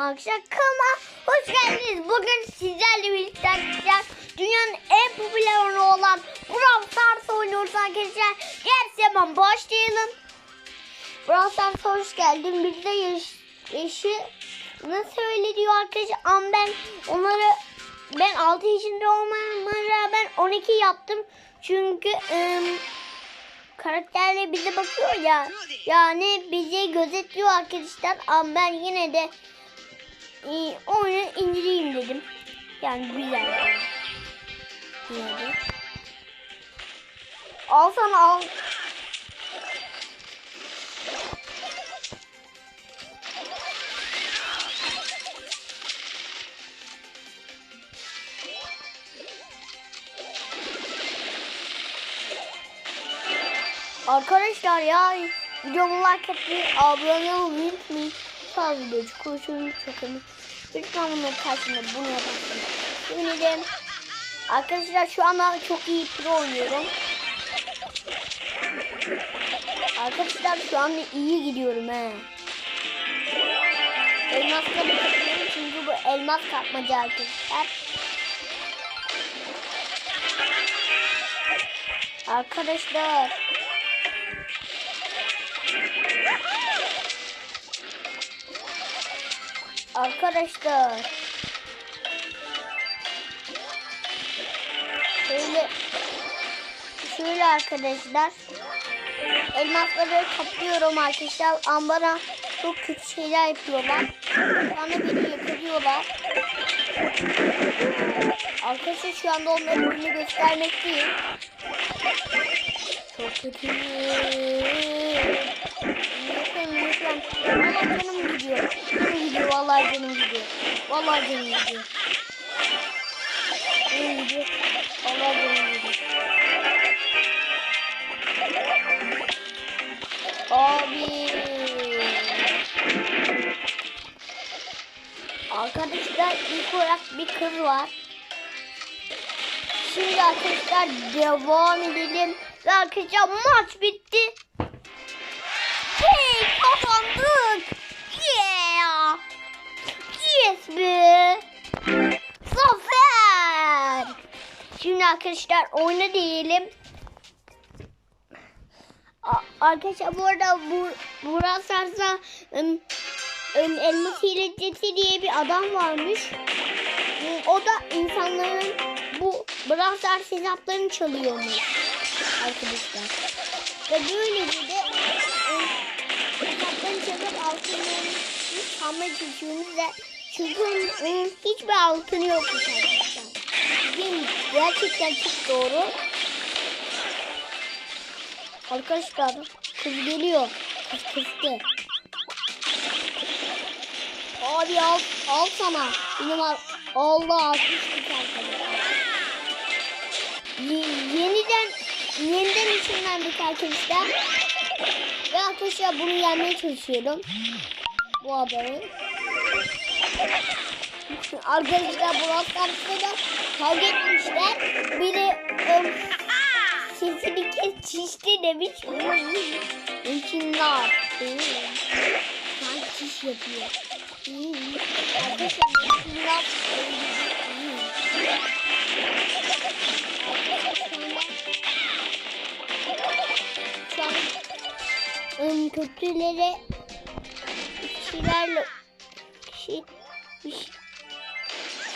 Arkadaşlar kanalıma hoş geldiniz. Bugün sizlerle birlikte arkadaşlar dünyanın en popüler oyunu olan Brawl Stars oynuyoruz arkadaşlar. Gel hemen başlayalım. Brawl Stars'a hoş geldin. Bir de yaş, yaşı nasıl öyle diyor arkadaşlar. Ama ben onları ben 6 yaşında olmama rağmen 12 yaptım. Çünkü ım, karakterle bize bakıyor ya. Yani bizi gözetliyor arkadaşlar. Ama ben yine de e, oyunu indireyim dedim. Yani güzel. Yine de. Al sana al. Arkadaşlar ya videomu like etmeyi, abone olmayı unutmayın. Sağ video çıkıyorsunuz çakını. Lütfen bunun karşısında bunu yaparsınız. Şimdi de arkadaşlar şu anda çok iyi pro oynuyorum. Arkadaşlar şu anda iyi gidiyorum he. Elmasları kapıyorum çünkü bu elmas kapmaca arkadaşlar. Arkadaşlar Arkadaşlar. Şöyle şöyle arkadaşlar. Elmasları kaplıyorum arkadaşlar. Ambara çok kötü şeyler yapıyorlar. Bana beni yakalıyorlar. Arkadaşlar şu anda onların önünü göstermek değil. Çok kötü. Lütfen. Valla canım gidiyor. Canım gidiyor. Vallahi canım gidiyor. Vallahi canım gidiyor. Canım gidiyor. Vallahi canım gidiyor. Abi. Arkadaşlar ilk olarak bir kız var. Şimdi arkadaşlar devam edelim. Ve arkadaşlar maç bitti. Arkadaşlar oyna diyelim. Arkadaşlar bu arada bu Burak Sarsa ım, diye bir adam varmış. O da insanların bu Brawl Stars hesaplarını çalıyormuş arkadaşlar. Ve böylece de ım, hesaplarını çalıp altınlarını çalmaya çalışıyormuş ve çünkü hiçbir altını yokmuş arkadaşlar. Bizim gerçekten çok doğru. Arkadaşlar kız geliyor. Kız kızdı. Abi al, al sana. Benim al, Allah arkadaşlar. Ye- yeniden yeniden ışınlandık arkadaşlar. Ve arkadaşlar bunu yenmeye çalışıyorum. Bu adamı. Arkadaşlar bu rastlarsa da kavga etmişler. Biri ım, sesini kes çişti demiş. İçinler. Sanki çiş yapıyor. Arkadaşlar. Şu an ım, kötülere kişilerle kişi, şey-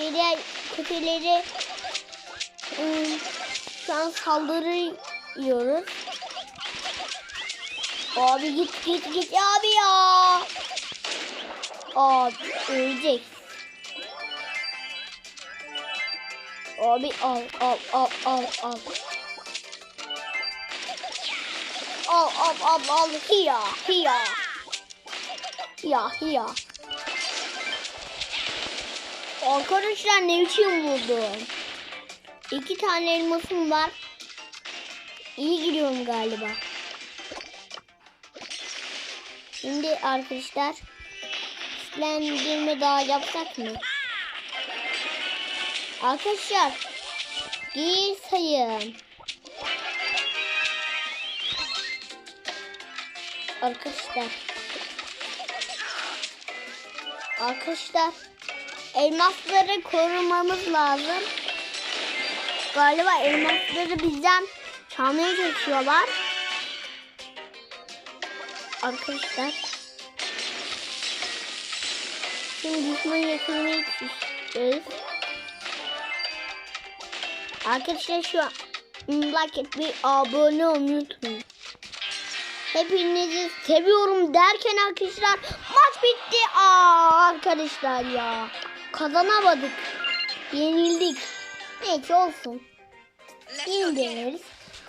şeyler kötüleri ım, şu an saldırıyoruz. Abi git git git abi ya. Abi ölecek. Abi al al al al al. Al al al al hiya hiya. Hiya hiya. Arkadaşlar ne biçim vurdum. İki tane elmasım var. İyi gidiyorum galiba. Şimdi arkadaşlar güçlendirme daha yapsak mı? Arkadaşlar geri sayın. Arkadaşlar Arkadaşlar elmasları korumamız lazım. Galiba elmasları bizden çalmaya çalışıyorlar. Arkadaşlar. Şimdi düşman yakınmayı istiyoruz. Arkadaşlar şu an like etmeyi, abone olmayı unutmayın. Hepinizi seviyorum derken arkadaşlar maç bitti. Aa arkadaşlar ya. Kazanamadık. Yenildik. Neyse olsun. Yine deneriz.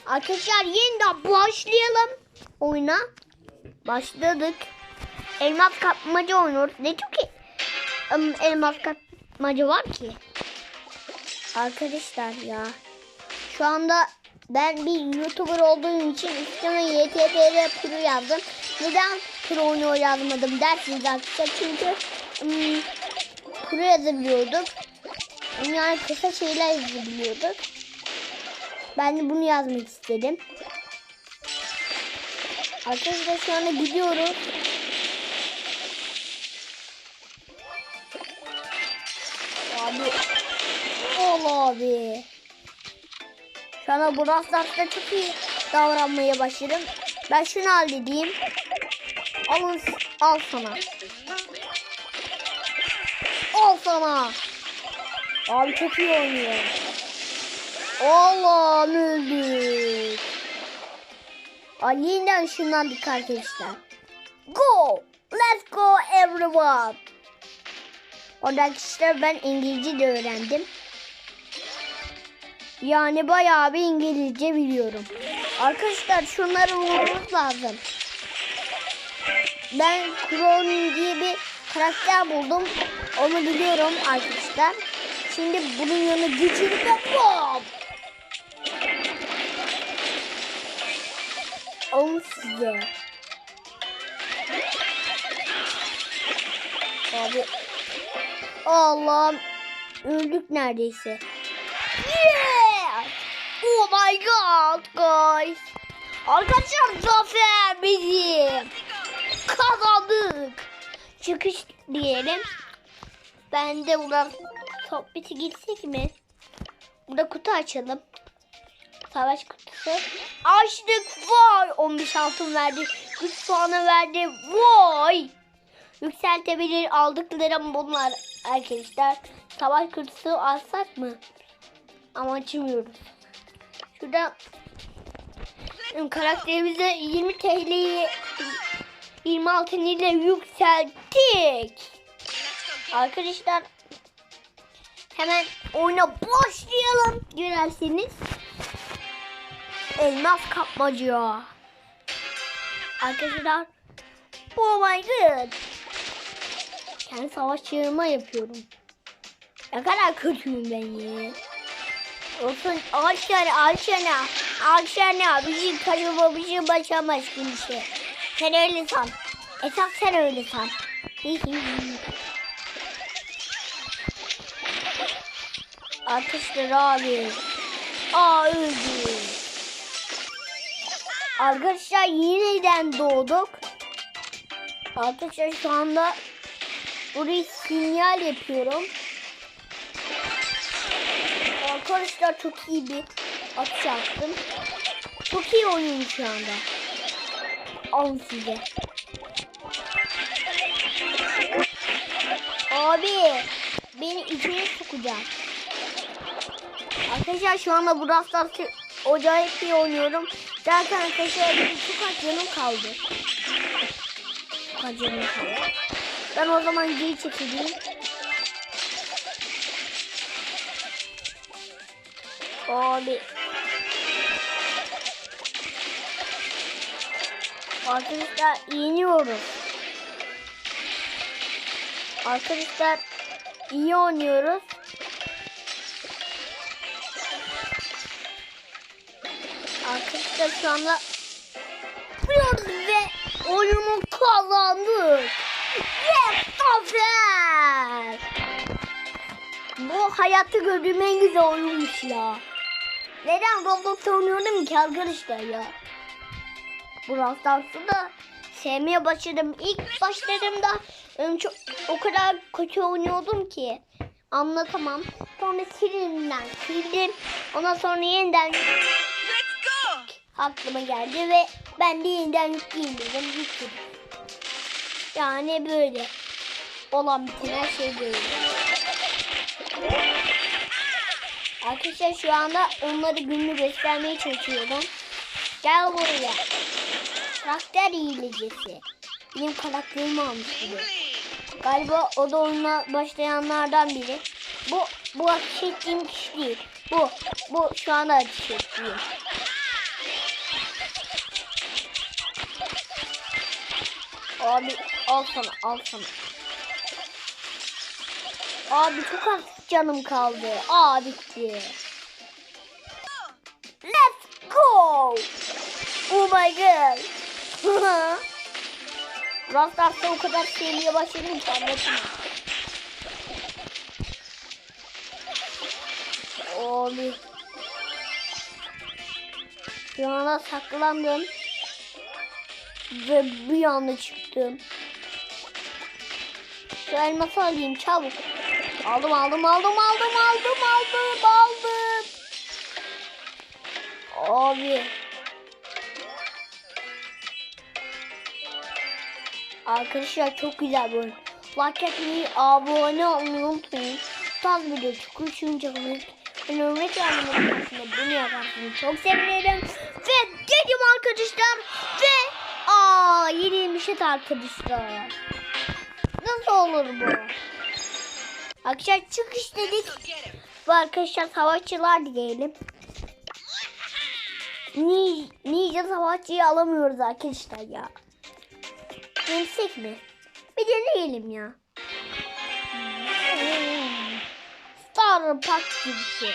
Arkadaşlar yeniden başlayalım oyuna. Başladık. Elmas kapmaca oynuyoruz. Ne çok ım, elmas kapmaca var ki. Arkadaşlar ya. Şu anda ben bir YouTuber olduğum için üstüme YTPR Pro yazdım. Neden Pro oyunu yazmadım dersiniz arkadaşlar. Çünkü ım, Pro yazabiliyorduk. Yani kısa şeyler yazabiliyorduk. Ben de bunu yazmak istedim. Arkadaşlar şu anda gidiyoruz. Abi. Ol abi. Şu anda rastlarda çok iyi davranmaya başladım. Ben şunu halledeyim. Alın, al sana. Sana. Abi çok iyi oynuyor. Allah'ım öldük. Ay yeniden ışınlandık arkadaşlar. Go! Let's go everyone. Oradaki kişiler ben İngilizce de öğrendim. Yani bayağı bir İngilizce biliyorum. Arkadaşlar şunları vurmamız lazım. Ben Kron diye bir karakter buldum. Onu biliyorum arkadaşlar. Şimdi bunun yanına geçirip bom! Onu size. Abi. Allah'ım. Öldük neredeyse. Yeah! Oh my god guys. Arkadaşlar zafer bizim. Kazandık. Çıkış diyelim. Ben de buradan sohbeti gitsek mi? Burada kutu açalım. Savaş kutusu. Açtık. Vay. 15 altın verdi. Güç puanı verdi. Vay. Yükseltebilir aldıklarım bunlar arkadaşlar. Savaş kutusu alsak mı? Ama açmıyoruz. Şurada karakterimize 20 TL'yi 26 ile yükselttik. Arkadaşlar hemen oyuna başlayalım. Görerseniz elmas kapmaca. Arkadaşlar oh my god. Kendi savaş çığırma yapıyorum. Ne kadar kötüyüm ben ya. Olsun ağaçlar ağaçlar ağaçlar bizim kaçırma bir şey başamaz kimse. Sen öyle san. Esas sen öyle san. Arkadaşlar abi. Aa öldü. Arkadaşlar yeniden doğduk. Arkadaşlar şu anda burayı sinyal yapıyorum. Arkadaşlar çok iyi bir atış yaptım. Çok iyi oynuyorum şu anda. Alın size. Abi beni içine sokacak. Arkadaşlar şu anda bu rastlar acayip iyi oynuyorum. Zaten arkadaşlar benim çok az canım kaldı. Çok az canım kaldı. Ben o zaman geri çekileyim. Abi. Arkadaşlar yeniyoruz. Arkadaşlar iyi oynuyoruz. Arkadaşlar şu anda yapıyoruz ve oyunu kazandık. Yes, zafer. Bu hayatta gördüğüm en güzel oyunmuş ya. Neden Roblox oynuyordum ki arkadaşlar ya? Bu Brawl Stars'ı da sevmeye başladım. İlk başladığımda çok o kadar kötü oynuyordum ki anlatamam. Sonra silimden sildim. Ondan sonra yeniden aklıma geldi ve ben de yeniden yükleyeyim dedim. Yükledim. Yani böyle olan biten her şey böyle. Arkadaşlar şu anda onları günlü göstermeye çalışıyorum. Gel buraya. Karakter iyileyicisi. Benim karakterimi almış gibi. Galiba o da onunla başlayanlardan biri. Bu bu ateş ettiğim kişi değil. Bu bu şu anda ateş ettiğim. Abi al sana al sana. Abi çok az canım kaldı. Aa bitti. Let's go. Oh my god. Raftars'ta o kadar sevmeye başladım ki anlatamam. Abi. Şu anda saklandım. Ve bir anda çıktım. Şu elması alayım çabuk. Aldım aldım aldım aldım aldım aldım aldım. Abi. Arkadaşlar çok güzel bir oyun. Like etmeyi, abone olmayı unutmayın. Bu tarz video ben örnek vermenin karşısında bunu yaparsınız. Çok sevinirim. Ve dedim arkadaşlar. Ve aa yeni bir şey arkadaşlar. Nasıl olur bu? Arkadaşlar çıkış dedik. Bu arkadaşlar savaşçılar diyelim. Ni Ninja savaşçıyı alamıyoruz arkadaşlar ya. Yensek mi? Bir deneyelim ya. Star Park gibi şey.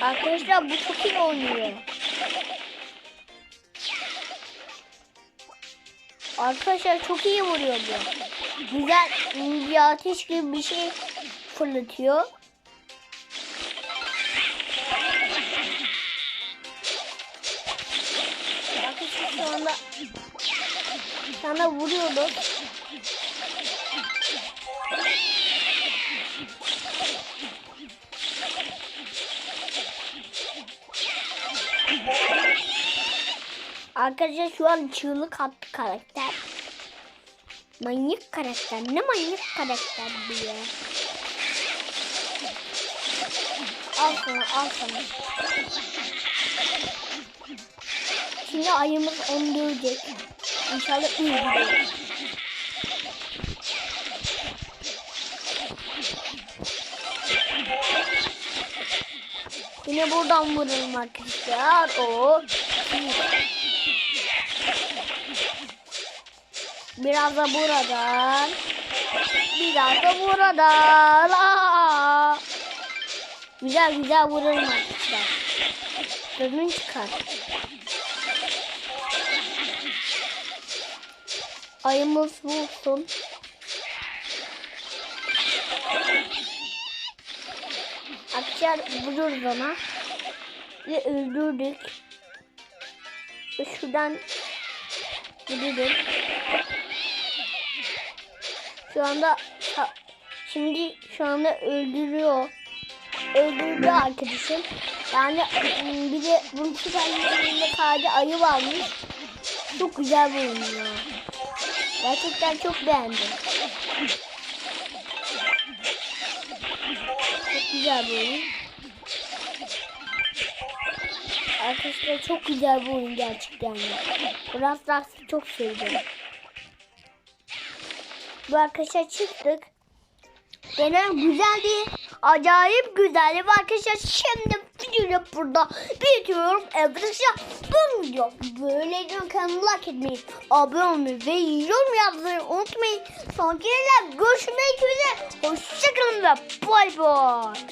Arkadaşlar bu çok iyi oynuyor. Arkadaşlar çok iyi vuruyor bu. Güzel bir ateş gibi bir şey fırlatıyor. Şu anda sana vuruyordu. Arkadaşlar şu an çığlık attı karakter. Manyak karakter. Ne manyak karakter ya. Al sana al sana. Şimdi ayımız onu dövecek. İnşallah iyi gider. Yine buradan vuralım arkadaşlar. O. Biraz da buradan. Biraz da buradan. Aa. Güzel güzel vuralım arkadaşlar. Gözün çıkar. Ayımız bulsun. Akşam vururuz ona. Ve öldürdük. Ve şuradan gidelim. Şu anda ha- şimdi şu anda öldürüyor. Öldürdü arkadaşım. Yani ım, bir de bunun süper sadece ayı varmış. Çok güzel ya. Gerçekten çok beğendim. Çok güzel bir oyun. Arkadaşlar çok güzel bir oyun gerçekten. Brawl Stars'ı çok sevdim. Bu arkadaşlar çıktık. Genel güzeldi. Acayip güzeldi. Bu arkadaşlar şimdi videoyu burada bitiriyorum. Arkadaşlar bu video böyle diyorum kanalı like etmeyi, abone olmayı ve yorum yazmayı unutmayın. Sonraki görüşmek üzere. Hoşçakalın ve bay bay.